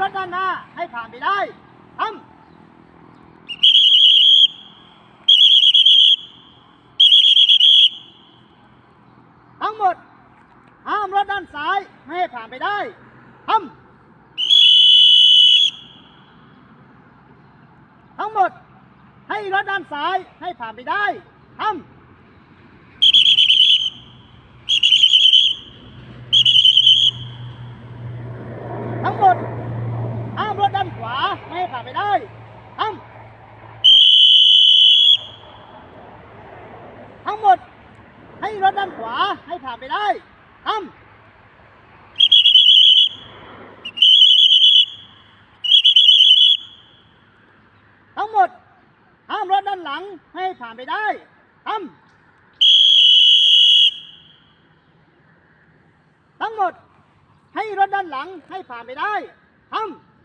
รถด้านหน้าให้ผ่านไปได้ทำทั้งหมด ห้ามรถด้านซ้ายไม่ให้ผ่านไปได้ทำทั้งหมด ให้รถด้านซ้ายให้ผ่านไปได้ทำทั้งหมด ห้ามรถด้านขวาไม่ให้ ผ่านไปได้ทำทั้งหมด ให้รถด้านขวาให้ผ่านไปได้ทำทั้งหมด ห้ามรถด้านหลังให้ผ่านไปได้ทำทั้งหมด ให้รถด้านหลังให้ผ่านไปได้ทำ